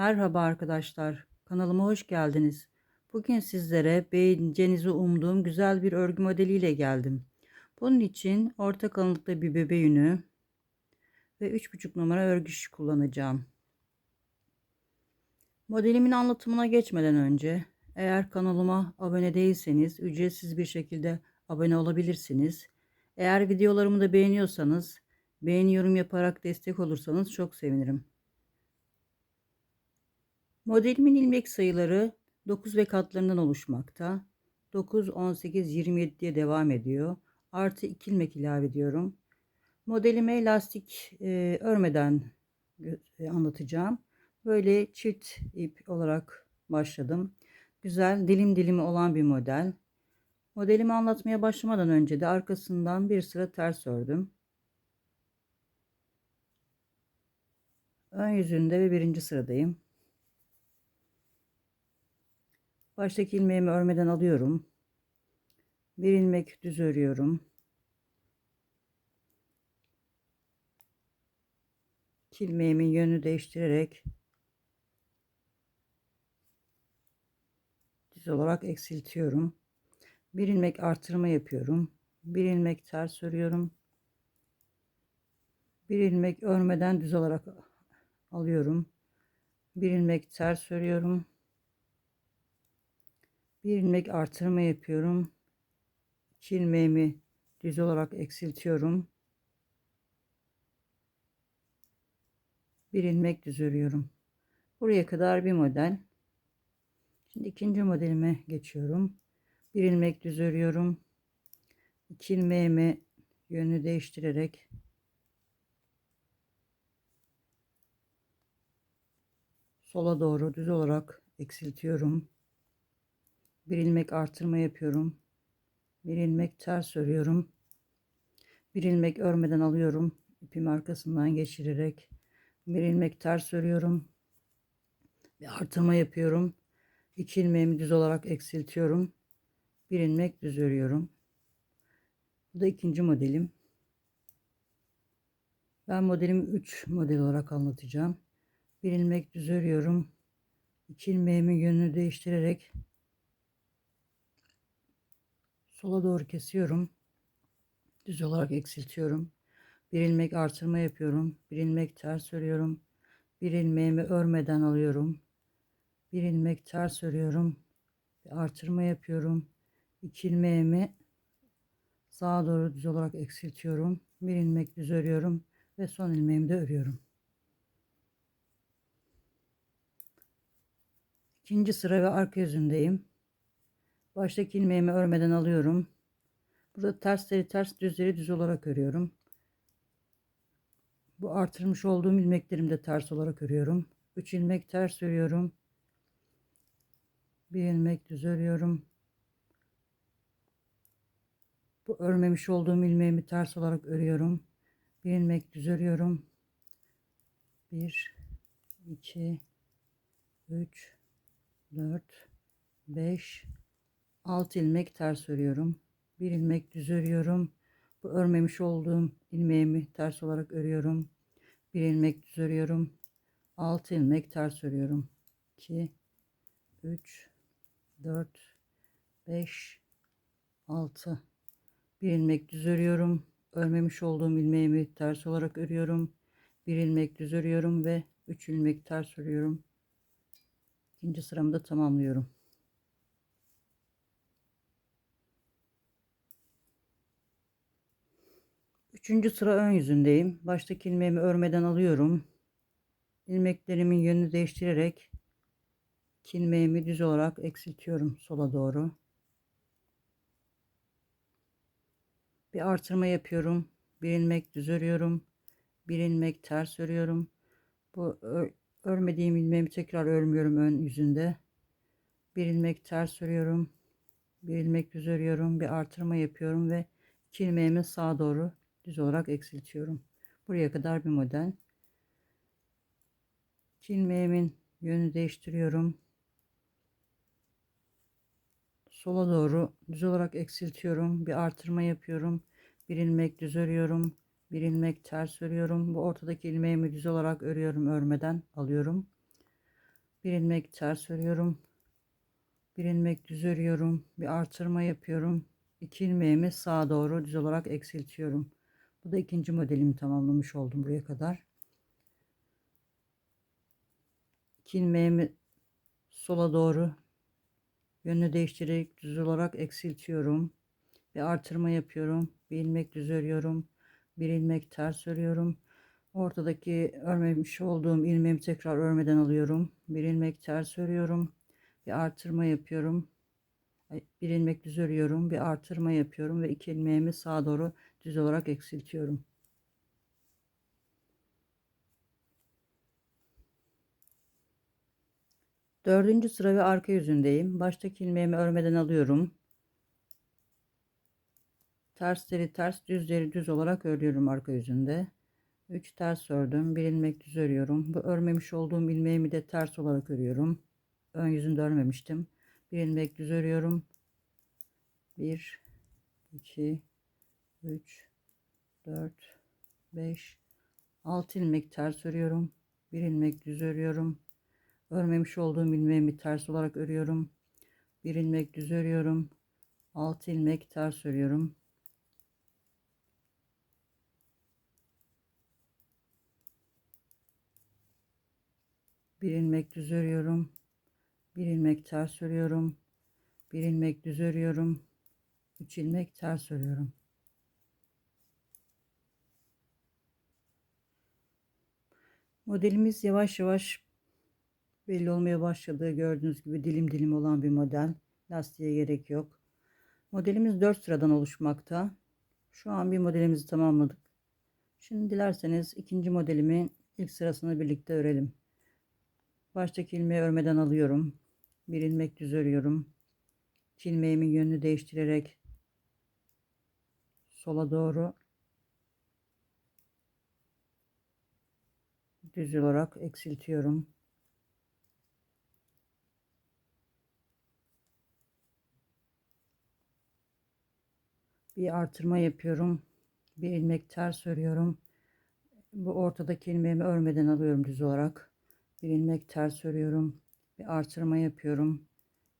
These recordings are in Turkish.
Merhaba arkadaşlar, kanalıma hoş geldiniz. Bugün sizlere beğeneceğinizi umduğum güzel bir örgü modeliyle geldim. Bunun için orta kalınlıkta bir bebe yünü ve 3,5 numara örgü işi kullanacağım. Modelimin anlatımına geçmeden önce eğer kanalıma abone değilseniz ücretsiz bir şekilde abone olabilirsiniz. Eğer videolarımı da beğeniyorsanız beğeni yorum yaparak destek olursanız çok sevinirim. Modelimin ilmek sayıları 9 ve katlarından oluşmakta. 9, 18, 27 diye devam ediyor. Artı 2 ilmek ilave ediyorum. Modelime lastik e, örmeden e, anlatacağım. Böyle çift ip olarak başladım. Güzel dilim dilimi olan bir model. Modelimi anlatmaya başlamadan önce de arkasından bir sıra ters ördüm. Ön yüzünde ve birinci sıradayım. Baştaki ilmeğimi örmeden alıyorum. Bir ilmek düz örüyorum. ilmeğimin yönünü değiştirerek düz olarak eksiltiyorum. Bir ilmek artırma yapıyorum. Bir ilmek ters örüyorum. Bir ilmek örmeden düz olarak alıyorum. Bir ilmek ters örüyorum bir ilmek artırma yapıyorum. 2 ilmeğimi düz olarak eksiltiyorum. Bir ilmek düz örüyorum. Buraya kadar bir model. Şimdi ikinci modelime geçiyorum. Bir ilmek düz örüyorum. 2 ilmeğimi yönünü değiştirerek sola doğru düz olarak eksiltiyorum bir ilmek artırma yapıyorum. Bir ilmek ters örüyorum. Bir ilmek örmeden alıyorum. İpimi arkasından geçirerek. Bir ilmek ters örüyorum. Bir artırma yapıyorum. İki ilmeğimi düz olarak eksiltiyorum. Bir ilmek düz örüyorum. Bu da ikinci modelim. Ben modelimi 3 model olarak anlatacağım. Bir ilmek düz örüyorum. İki ilmeğimin yönünü değiştirerek sola doğru kesiyorum. Düz olarak eksiltiyorum. Bir ilmek artırma yapıyorum. Bir ilmek ters örüyorum. Bir ilmeğimi örmeden alıyorum. Bir ilmek ters örüyorum. Bir artırma yapıyorum. İki ilmeğimi sağa doğru düz olarak eksiltiyorum. Bir ilmek düz örüyorum ve son ilmeğimi de örüyorum. İkinci sıra ve arka yüzündeyim. Baştaki ilmeğimi örmeden alıyorum. Burada tersleri ters düzleri düz olarak örüyorum. Bu artırmış olduğum ilmeklerimi de ters olarak örüyorum. 3 ilmek ters örüyorum. Bir ilmek düz örüyorum. Bu örmemiş olduğum ilmeğimi ters olarak örüyorum. Bir ilmek düz örüyorum. 1 2 3 4 5 6 ilmek ters örüyorum. Bir ilmek düz örüyorum. Bu örmemiş olduğum ilmeğimi ters olarak örüyorum. Bir ilmek düz örüyorum. 6 ilmek ters örüyorum. 2 3 4 5 6 bir ilmek düz örüyorum. Örmemiş olduğum ilmeğimi ters olarak örüyorum. Bir ilmek düz örüyorum ve 3 ilmek ters örüyorum. İkinci sıramı da tamamlıyorum. Üçüncü sıra ön yüzündeyim. Baştaki ilmeğimi örmeden alıyorum. İlmeklerimin yönünü değiştirerek ilmeğimi düz olarak eksiltiyorum sola doğru. Bir artırma yapıyorum. Bir ilmek düz örüyorum. Bir ilmek ters örüyorum. Bu örmediğim ilmeğimi tekrar örmüyorum ön yüzünde. Bir ilmek ters örüyorum. Bir ilmek düz örüyorum. Bir artırma yapıyorum ve ilmeğimi sağa doğru düz olarak eksiltiyorum. Buraya kadar bir model. ilmeğimin yönü değiştiriyorum. Sola doğru düz olarak eksiltiyorum. Bir artırma yapıyorum. Bir ilmek düz örüyorum. Bir ilmek ters örüyorum. Bu ortadaki ilmeğimi düz olarak örüyorum örmeden alıyorum. Bir ilmek ters örüyorum. Bir ilmek düz örüyorum. Bir artırma yapıyorum. İki ilmeğimi sağa doğru düz olarak eksiltiyorum. Bu da ikinci modelimi tamamlamış oldum buraya kadar. İki ilmeğimi sola doğru yönünü değiştirerek düz olarak eksiltiyorum. Bir artırma yapıyorum. Bir ilmek düz örüyorum. Bir ilmek ters örüyorum. Ortadaki örmemiş olduğum ilmeğimi tekrar örmeden alıyorum. Bir ilmek ters örüyorum. Bir artırma yapıyorum. Bir ilmek düz örüyorum. Bir artırma yapıyorum ve iki ilmeğimi sağa doğru düz olarak eksiltiyorum. Dördüncü sıra ve arka yüzündeyim. Baştaki ilmeğimi örmeden alıyorum. Tersleri ters, düzleri düz olarak örüyorum arka yüzünde. 3 ters ördüm. Bir ilmek düz örüyorum. Bu örmemiş olduğum ilmeğimi de ters olarak örüyorum. Ön yüzünde örmemiştim. Bir ilmek düz örüyorum. 1 2 3 4 5 6 ilmek ters örüyorum. Bir ilmek düz örüyorum. Örmemiş olduğum ilmeğimi ters olarak örüyorum. Bir ilmek düz örüyorum. 6 ilmek ters örüyorum. bir ilmek düz örüyorum bir ilmek ters örüyorum bir ilmek düz örüyorum. 3 ilmek ters örüyorum modelimiz yavaş yavaş belli olmaya başladı gördüğünüz gibi dilim dilim olan bir model. Lastiğe gerek yok. Modelimiz 4 sıradan oluşmakta. Şu an bir modelimizi tamamladık. Şimdi dilerseniz ikinci modelimi ilk sırasını birlikte örelim Baştaki ilmeği örmeden alıyorum. Bir ilmek düz örüyorum. İlmeğimin yönünü değiştirerek sola doğru düz olarak eksiltiyorum. Bir artırma yapıyorum. Bir ilmek ters örüyorum. Bu ortadaki ilmeğimi örmeden alıyorum düz olarak bir ilmek ters örüyorum. Bir artırma yapıyorum.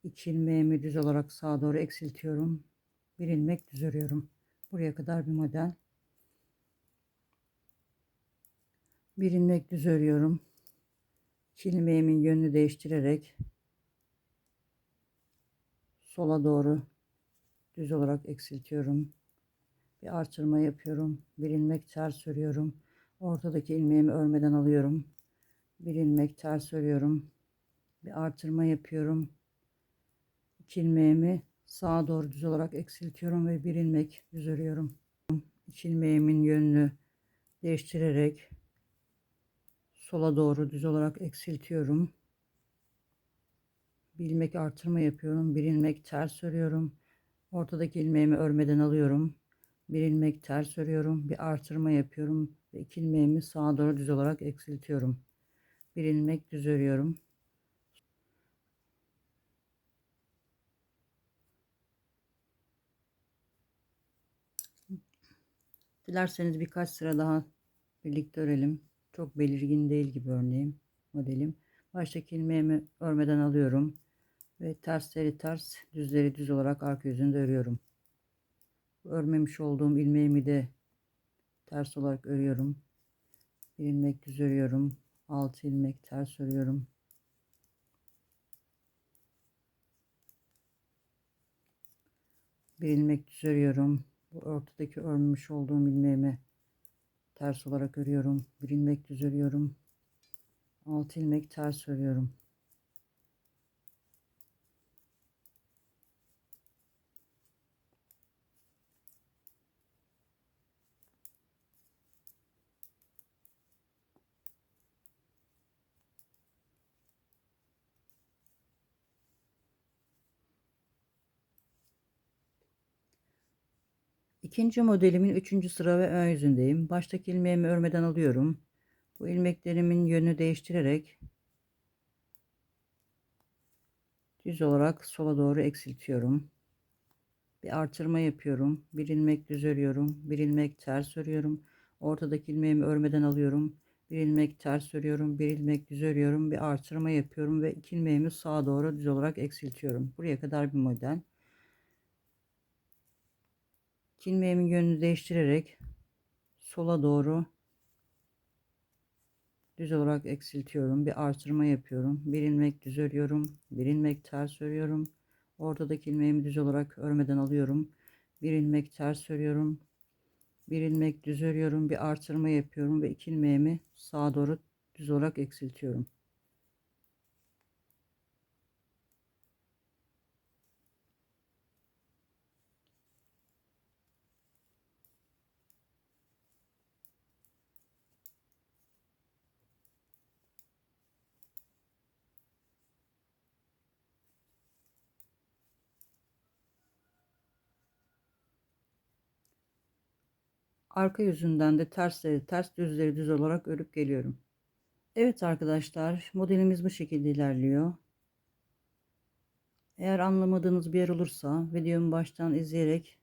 İki ilmeğimi düz olarak sağa doğru eksiltiyorum. Bir ilmek düz örüyorum. Buraya kadar bir model. Bir ilmek düz örüyorum. İki ilmeğimin yönünü değiştirerek sola doğru düz olarak eksiltiyorum. Bir artırma yapıyorum. Bir ilmek ters örüyorum. Ortadaki ilmeğimi örmeden alıyorum bir ilmek ters örüyorum bir artırma yapıyorum. İki ilmeğimi sağa doğru düz olarak eksiltiyorum ve bir ilmek düz örüyorum İki ilmeğimin yönünü değiştirerek sola doğru düz olarak eksiltiyorum. Bir ilmek artırma yapıyorum. Bir ilmek ters örüyorum ortadaki ilmeğimi örmeden alıyorum. Bir ilmek ters örüyorum bir artırma yapıyorum ve iki ilmeğimi sağa doğru düz olarak eksiltiyorum bir ilmek düz örüyorum. Dilerseniz birkaç sıra daha birlikte örelim. Çok belirgin değil gibi örneğim modelim. Baştaki ilmeğimi örmeden alıyorum ve tersleri ters, düzleri düz olarak arka yüzünde örüyorum. Örmemiş olduğum ilmeğimi de ters olarak örüyorum. Bir ilmek düz örüyorum. 6 ilmek ters örüyorum. Bir ilmek düz örüyorum. Bu ortadaki örmüş olduğum ilmeğimi ters olarak örüyorum. Bir ilmek düz örüyorum. 6 ilmek ters örüyorum. İkinci modelimin üçüncü sıra ve ön yüzündeyim. Baştaki ilmeğimi örmeden alıyorum. Bu ilmeklerimin yönünü değiştirerek düz olarak sola doğru eksiltiyorum. Bir artırma yapıyorum. Bir ilmek düz örüyorum. Bir ilmek ters örüyorum. Ortadaki ilmeğimi örmeden alıyorum. Bir ilmek ters örüyorum, bir ilmek düz örüyorum, bir artırma yapıyorum ve iki ilmeğimi sağa doğru düz olarak eksiltiyorum. Buraya kadar bir model. İki ilmeğimin yönünü değiştirerek sola doğru düz olarak eksiltiyorum. Bir artırma yapıyorum. Bir ilmek düz örüyorum. Bir ilmek ters örüyorum. Ortadaki ilmeğimi düz olarak örmeden alıyorum. Bir ilmek ters örüyorum. Bir ilmek düz örüyorum. Bir artırma yapıyorum ve iki ilmeğimi sağa doğru düz olarak eksiltiyorum. Arka yüzünden de tersleri ters düzleri düz olarak örüp geliyorum. Evet arkadaşlar modelimiz bu şekilde ilerliyor. Eğer anlamadığınız bir yer olursa videomu baştan izleyerek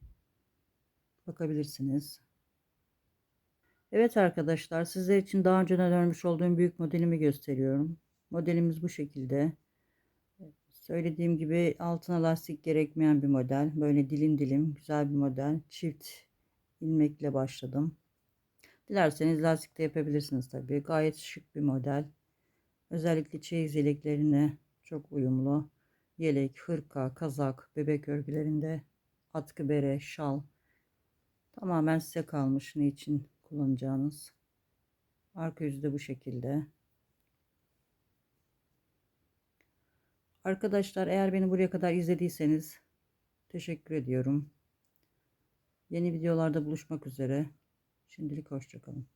bakabilirsiniz. Evet arkadaşlar sizler için daha önceden örmüş olduğum büyük modelimi gösteriyorum. Modelimiz bu şekilde. Söylediğim gibi altına lastik gerekmeyen bir model. Böyle dilim dilim güzel bir model. Çift ilmekle başladım. Dilerseniz lastik de yapabilirsiniz tabii. Gayet şık bir model. Özellikle çeyiz yeleklerine çok uyumlu. Yelek, hırka, kazak, bebek örgülerinde atkı bere, şal. Tamamen size kalmış ne için kullanacağınız. Arka yüzü de bu şekilde. Arkadaşlar eğer beni buraya kadar izlediyseniz teşekkür ediyorum. Yeni videolarda buluşmak üzere. Şimdilik hoşçakalın.